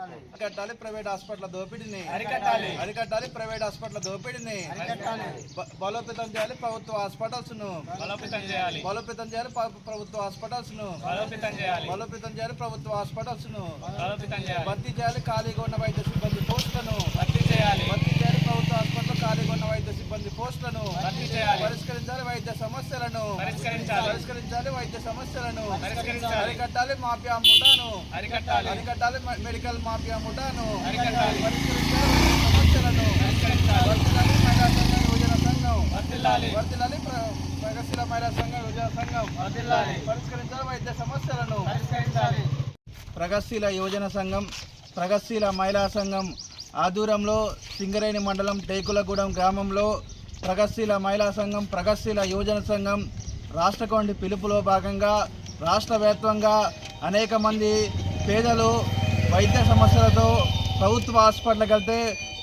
అరికట్టాలి. Private hospital దోపిడీని. అరికట్టాలి. అరికట్టాలి ప్రైవేట్ హాస్పిటల్ దోపిడీని. బలోపేతం చేయాలి ప్రభుత్వ హాస్పిటల్స్ను బలోపేతం చేయాలి. బలోపేతం చేయాలి ప్ర- ప్రభుత్వ హాస్పిటల్స్ను బలోపేతం చేయాలి. బలోపేతం చేయాలి ప్రభుత్వ హాస్పిటల్స్ను బలోపేతం చేయాలి. భర్తీ చేయాలి ఖాళీగా ఉన్న వైద్య సిబ్బంది పోస్టులను. భర్తీ చేయాలి. భర్తీ చేయాలి ప్రభుత్వ హాస్పిటల్ ఖాళీగా ఉన్న వైద్య సిబ్బంది పోస్టులను. భర్తీ చేయాలి. సమస్యలను పరిష్కరించాలి. వైద్య సమస్యలను. అరికట్టాలి. మాఫియా ముఠాను అరికట్టాలి. అరికట్టాలి. మెడికల్ మాఫియా ముఠాను అరికట్టాలి. పరిష్కరించాలి. సమస్యలను మహిళా సంఘం యువజన సంఘం. ప్ర- ప్రగతిశీల మహిళా సంఘం యువజన సంఘం. పరిష్కరించాలి. వైద్య సమస్యలను ప్రగతిశీల యువజన సంఘం ప్రగతిశీల మహిళా సంఘం ఆధ్వర్యంలో సింగరేణి మండలం టేకులగూడెం గ్రామంలో ప్రగతిశీల మహిళా సంఘం ప్రగతిశీల యువజన సంఘం రాష్ట్ర కమిటీ పిలుపులో భాగంగా రాష్ట్ర వ్యాప్తంగా అనేక మంది పేదలు వైద్య సమస్యలతో ప్రభుత్వ హాస్పిటల్కి వెళ్తే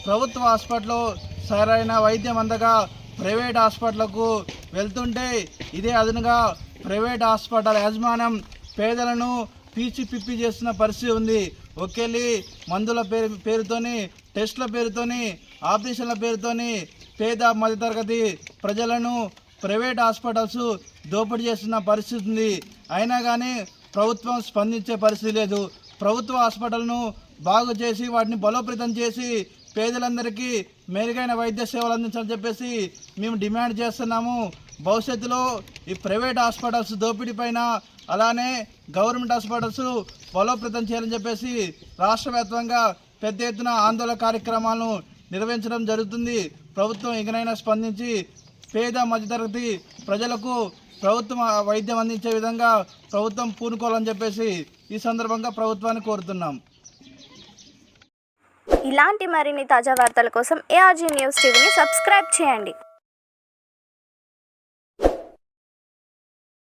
ప్రభుత్వ హాస్పిటల్లో సరైన వైద్యం అందగా ప్రైవేట్ హాస్పిటల్కు వెళ్తుంటే ఇదే అదునుగా ప్రైవేట్ హాస్పిటల్ యాజమాన్యం పేదలను పీచి పిప్పి చేస్తున్న పరిస్థితి ఉంది. ఒకేళ్ళి మందుల పేరు పేరుతోని టెస్టుల పేరుతోని ఆపరేషన్ల పేరుతోని పేద మధ్యతరగతి ప్రజలను ప్రైవేట్ హాస్పిటల్స్ దోపిడీ చేస్తున్న పరిస్థితి ఉంది. అయినా కానీ ప్రభుత్వం స్పందించే పరిస్థితి లేదు. ప్రభుత్వ హాస్పిటల్ను బాగు చేసి వాటిని బలోపేతం చేసి పేదలందరికీ మెరుగైన వైద్య సేవలు అందించాలని చెప్పేసి మేము డిమాండ్ చేస్తున్నాము. భవిష్యత్తులో ఈ ప్రైవేట్ హాస్పిటల్స్ దోపిడీ పైన అలానే గవర్నమెంట్ హాస్పిటల్స్ బలోపేతం చేయాలని చెప్పేసి రాష్ట్ర వ్యాప్తంగా పెద్ద ఎత్తున ఆందోళన కార్యక్రమాలను నిర్వహించడం జరుగుతుంది. ప్రభుత్వం ఇకనైనా స్పందించి పేద మధ్యతరగతి ప్రజలకు ప్రభుత్వం వైద్యం అందించే విధంగా ప్రభుత్వం పూనుకోవాలని చెప్పేసి ఈ సందర్భంగా ప్రభుత్వాన్ని కోరుతున్నాం. ఇలాంటి మరిన్ని తాజా వార్తల కోసం ఏఆర్జీ న్యూస్ టీవీని సబ్స్క్రైబ్ చేయండి.